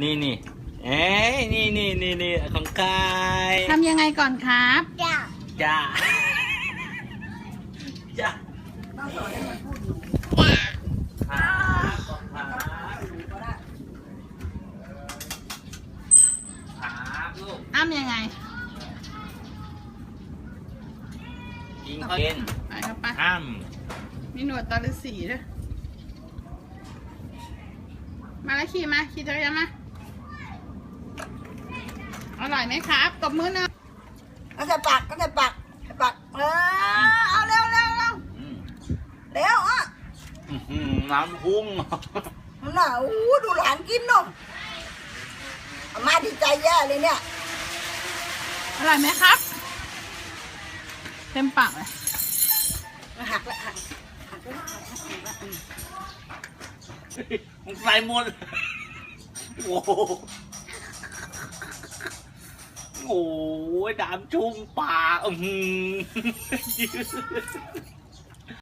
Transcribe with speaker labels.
Speaker 1: นี่นี่เอ้ยนี่นี่นี่นี่ของกาย
Speaker 2: ทำยังไงก่อนครับ
Speaker 3: จ้า
Speaker 1: จ้าจ้า
Speaker 3: ต้องสอนให้มันพูด
Speaker 1: ครับครับลูก
Speaker 2: อ้ำยังไง
Speaker 1: กินข้าวเย็น
Speaker 2: ไปครับไป
Speaker 1: อ้ำ
Speaker 2: มีหนวดตาฤาษีด้วยมาแล้วขี่มาขี่จักรยานมาอ ร่อยไหมครับตบมือหน่อย
Speaker 3: ก็จะปักก็จะปักใส่ปากเออเอาเร็วเร็วเร็ว
Speaker 1: อืม
Speaker 3: เร็วอะ
Speaker 1: อื้อหือน้ำพุ่ง
Speaker 3: มันน่ะอู้ดูหลานกินเนมอามาดีใจแย่เลยเนี่ย
Speaker 2: อร่อยไหมครับ เต็มปากเลย
Speaker 3: หักละหักหักละหักละหักละอืม
Speaker 1: มึงใส่หมดโอ้โห โอ้ยดามชุ่มปากอืม